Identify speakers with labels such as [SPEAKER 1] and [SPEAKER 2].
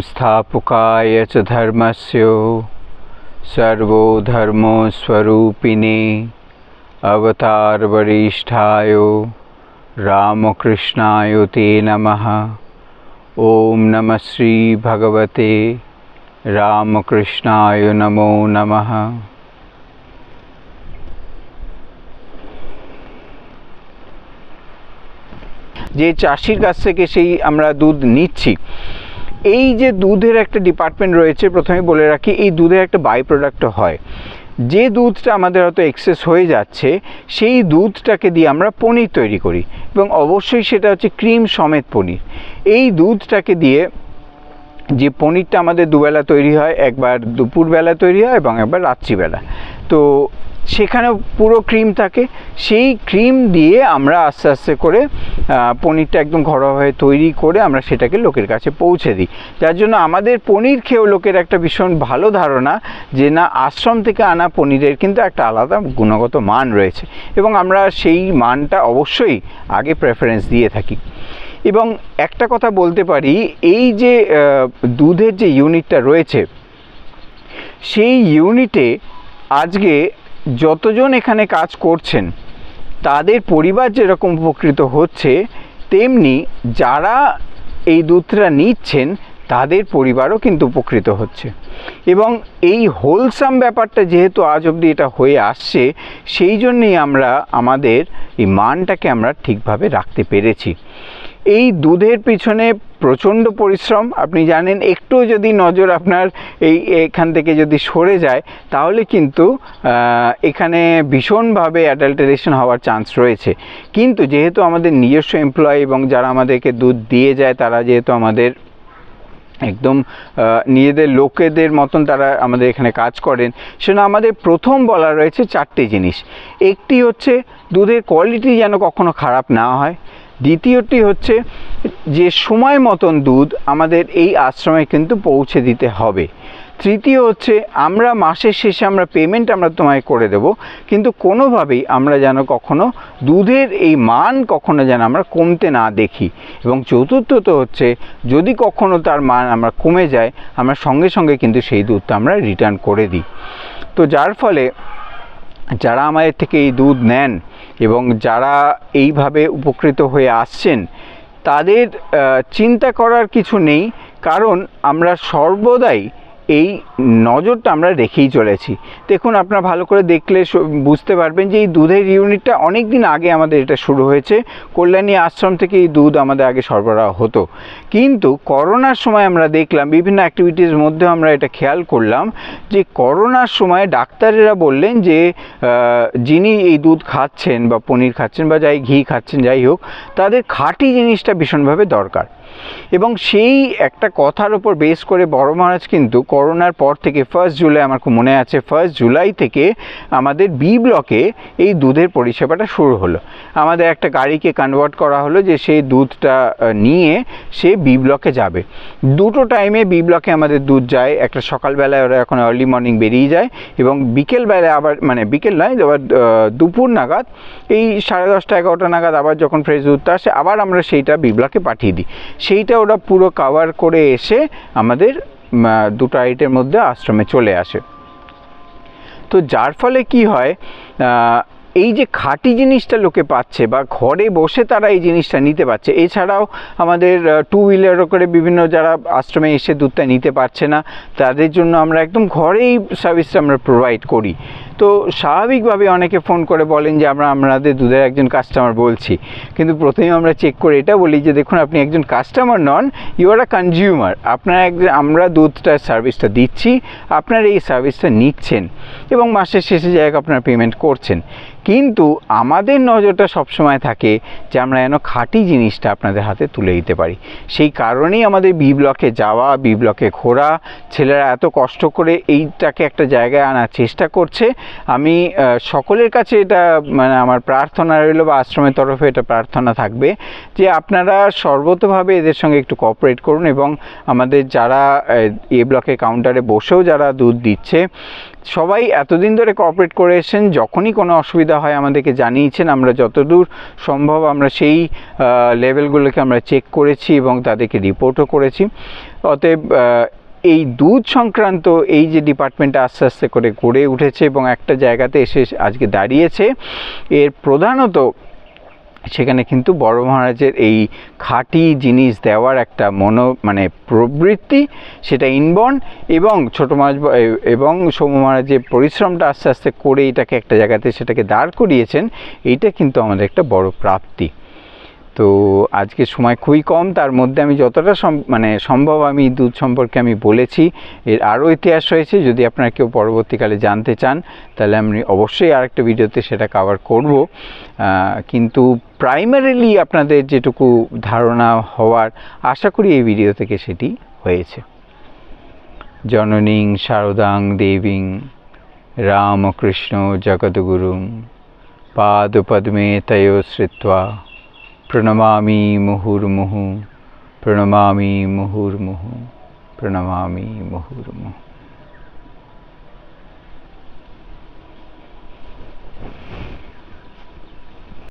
[SPEAKER 1] संस्थापकाय च धर्मस्य सर्वो धर्मस्वरूपिणे अवतारवरिष्ठाय रामकृष्णाय ते नमः ॐ नमः श्रीभगवते রামকৃষ্ণায় নমো নমঃ যে চাষির কাছ থেকে সেই আমরা দুধ নিচ্ছি এই যে দুধের একটা ডিপার্টমেন্ট রয়েছে প্রথমে বলে রাখি, এই দুধের একটা বাই প্রোডাক্ট হয়। যে দুধটা আমাদের হয়তো এক্সেস হয়ে যাচ্ছে, সেই দুধটাকে দিয়ে আমরা পনির তৈরি করি এবং অবশ্যই সেটা হচ্ছে ক্রিম সমেত পনির। এই দুধটাকে দিয়ে যে পনিরটা আমাদের দুবেলা তৈরি হয়, একবার দুপুরবেলা তৈরি হয় এবং একবার রাত্রিবেলা। তো সেখানেও পুরো ক্রিম থাকে। সেই ক্রিম দিয়ে আমরা আস্তে আস্তে করে পনিরটা একদম ঘরোয়াভাবে তৈরি করে আমরা সেটাকে লোকের কাছে পৌঁছে দিই। যার জন্য আমাদের পনির খেয়েও লোকের একটা ভীষণ ভালো ধারণা যে না, আশ্রম থেকে আনা পনিরের কিন্তু একটা আলাদা গুণগত মান রয়েছে এবং আমরা সেই মানটা অবশ্যই আগে প্রেফারেন্স দিয়ে থাকি। এবং একটা কথা বলতে পারি, এই যে দুধের যে ইউনিটটা রয়েছে, সেই ইউনিটে আজকে যতজন এখানে কাজ করছেন তাদের পরিবার যেরকম উপকৃত হচ্ছে তেমনি যারা এই দুধটা নিচ্ছেন তাদের পরিবারও কিন্তু উপকৃত হচ্ছে। এবং এই হোলসাম ব্যাপারটা যেহেতু আজ অবধি এটা হয়ে আসছে, সেই জন্যেই আমরা আমাদের এই মানটাকে আমরা ঠিকভাবে রাখতে পেরেছি। এই দুধের পিছনে প্রচণ্ড পরিশ্রম, আপনি জানেন, একটু যদি নজর আপনার এই এখান থেকে যদি সরে যায়, তাহলে কিন্তু এখানে ভীষণভাবে অ্যাডাল্টারেশন হওয়ার চান্স রয়েছে। কিন্তু যেহেতু আমাদের নিজস্ব এমপ্লয় এবং যারা আমাদেরকে দুধ দিয়ে যায়, তারা যেহেতু আমাদের একদম নিজেদের লোকেদের মতন তারা আমাদের এখানে কাজ করেন। সেজন্য আমাদের প্রথম বলা রয়েছে চারটে জিনিস। একটি হচ্ছে দুধের কোয়ালিটি যেন কখনো খারাপ না হয়। দ্বিতীয়টি হচ্ছে যে সময় মতন দুধ আমাদের এই আশ্রমে কিন্তু পৌঁছে দিতে হবে। তৃতীয় হচ্ছে, আমরা মাসের শেষে আমরা পেমেন্ট আমরা তোমায় করে দেব, কিন্তু কোনোভাবেই আমরা যেন কখনো দুধের এই মান কখনো যেন আমরা কমতে না দেখি। এবং চতুর্থত হচ্ছে, যদি কখনো তার মান আমরা কমে যায়, আমরা সঙ্গে সঙ্গে কিন্তু সেই দুধটা আমরা রিটার্ন করে দিই। তো যার ফলে যারা আমাদের থেকে এই দুধ নেন এবং যারা এইভাবে উপকৃত হয়ে আসছেন, তাদের চিন্তা করার কিছু নেই, কারণ আমরা সর্বদাই এই নজরটা আমরা রেখেই চলেছি। দেখুন, আপনারা ভালো করে দেখলে বুঝতে পারবেন যে এই দুধের ইউনিটটা অনেক দিন আগে আমাদের এটা শুরু হয়েছে। কল্যাণী আশ্রম থেকে এই দুধ আমাদের আগে সরবরাহ হতো। কিন্তু করোনার সময় আমরা দেখলাম, বিভিন্ন অ্যাক্টিভিটির মধ্যে আমরা এটা খেয়াল করলাম যে করোনার সময় ডাক্তারেরা বললেন যে যিনি এই দুধ খাচ্ছেন বা পনির খাচ্ছেন বা যাই ঘি খাচ্ছেন, যাই হোক, তাদের খাঁটি জিনিসটা ভীষণভাবে দরকার। এবং সেই একটা কথার ওপর বেস করে বড় মহারাজ কিন্তু করোনার পর থেকে ফার্স্ট জুলাই আমার খুব মনে আছে ফার্স্ট জুলাই থেকে আমাদের বি ব্লকে এই দুধের পরিষেবাটা শুরু হলো। আমাদের একটা গাড়িকে কনভার্ট করা হলো যে সেই দুধটা নিয়ে সে বি ব্লকে যাবে। দুটো টাইমে বি ব্লকে আমাদের দুধ যায়, একটা সকালবেলায় ওরা এখন আর্লি মর্নিং বেরিয়ে যায় এবং বিকেলবেলায় আবার মানে বিকেল নয়, আবার দুপুর নাগাদ এই সাড়ে দশটা, এগারোটা নাগাদ আবার যখন ফ্রেশ দুধটা আসে, আবার আমরা সেইটা বি ব্লকে পাঠিয়ে দিই। সেইটা ওরা পুরো কাভার করে এসে আমাদের দুটো আইটের মধ্যে আশ্রমে চলে আসে। তো যার ফলে কি হয় এই যে খাঁটি জিনিসটা লোকে পাচ্ছে বা ঘরে বসে তারা এই জিনিসটা নিতে পারছে, এছাড়াও আমাদের টু হুইলারও করে বিভিন্ন যারা আশ্রমে এসে দুধটা নিতে পারছে না, তাদের জন্য আমরা একদম ঘরেই সার্ভিসটা আমরা প্রোভাইড করি। তো স্বাভাবিকভাবে অনেকে ফোন করে বলেন যে, আমরা, আমাদের দুধের একজন কাস্টমার বলছি। কিন্তু প্রথমে আমরা চেক করে এটা বলি যে, দেখুন, আপনি একজন কাস্টমার নন ইউ আর আ কনজিউমার আপনার একজন আমরা দুধটার সার্ভিসটা দিচ্ছি, আপনার এই সার্ভিসটা নিচ্ছেন এবং মাসের শেষে জায়গায় আপনার পেমেন্ট করছেন। কিন্তু আমাদের নজরটা সবসময় থাকে যে আমরা যেন খাঁটি জিনিসটা আপনাদের হাতে তুলে দিতে পারি। সেই কারণেই আমাদের বি ব্লকে যাওয়া বি ব্লকে ঘোরা, ছেলেরা এত কষ্ট করে এইটাকে একটা জায়গায় আনার চেষ্টা করছে। আমি সকলের কাছে এটা মানে আমার প্রার্থনা রইল বা আশ্রমের তরফে এটা প্রার্থনা থাকবে যে আপনারা সর্বতভাবে এদের সঙ্গে একটু কোঅপারেট করুন এবং আমাদের যারা, এ ব্লকে কাউন্টারে বসেও যারা দুধ দিচ্ছে, সবাই এতদিন ধরে কোঅপারেট করে এসেছেন, যখনই কোনো অসুবিধা হয় আমাদেরকে জানিয়েছেন। আমরা যতদূর সম্ভব আমরা সেই লেভেলগুলোকে আমরা চেক করেছি এবং তাদেরকে রিপোর্টও করেছি। অতএব এই দুধ সংক্রান্ত এই যে ডিপার্টমেন্টটা আস্তে আস্তে করে গড়ে উঠেছে এবং একটা জায়গাতে এসে আজকে দাঁড়িয়েছে। এর প্রধানত সেখানে কিন্তু বড় মহারাজের এই খাঁটি জিনিস দেওয়ার একটা মনো মানে প্রবৃত্তি, সেটা ইনবন এবং ছোটো মহারাজ এবং সৌম মহারাজের পরিশ্রমটা আস্তে আস্তে করে এটাকে একটা জায়গাতে সেটাকে দাঁড় করিয়েছেন, এইটা কিন্তু আমাদের একটা বড় প্রাপ্তি। তো আজকে সময় খুবই কম, তার মধ্যে আমি যতটা মানে সম্ভব আমি দুধ সম্পর্কে আমি বলেছি। এর আরও ইতিহাস রয়েছে, যদি আপনারা কেউ পরবর্তীকালে জানতে চান, তাহলে আমি অবশ্যই আরেকটা ভিডিওতে সেটা কভার করব। কিন্তু প্রাইমারিলি আপনাদের যেটুকু ধারণা হওয়ার আশা করি এই ভিডিও থেকে সেটি হয়েছে। জননীং শারদাং দেবীং রামকৃষ্ণ জগদ্গুরুং পাদপদ্মে তয় শ্রিত্বা प्रणमामि मुहुर्मुहु प्रणमामि मुहुर्मुहु प्रणमामि मुहुर्मुहु।